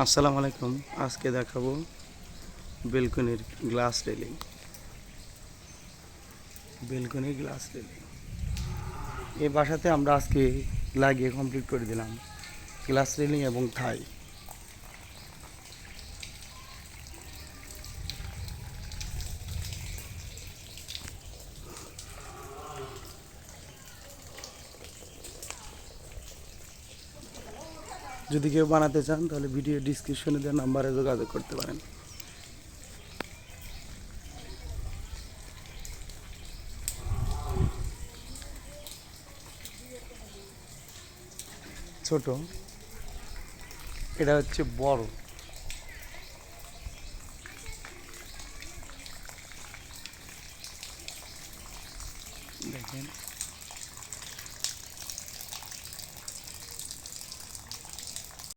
আসসালামু আলাইকুম। আজকে দেখাবো বেলকনির গ্লাস রেলিং। বেলকনির গ্লাস রেলিং। এই বাসাতে আমরা আজকে লাগিয়ে কমপ্লিট করে দিলাম। গ্লাস রেলিং এবং থাই। যদি কেউ বানাতে চান, তাহলে ভিডিও ডিসক্রিপশনে দেওয়া নাম্বারে যোগাযোগ করতে পারেন। ছোট। এটা হচ্ছে বড়। দেখেন।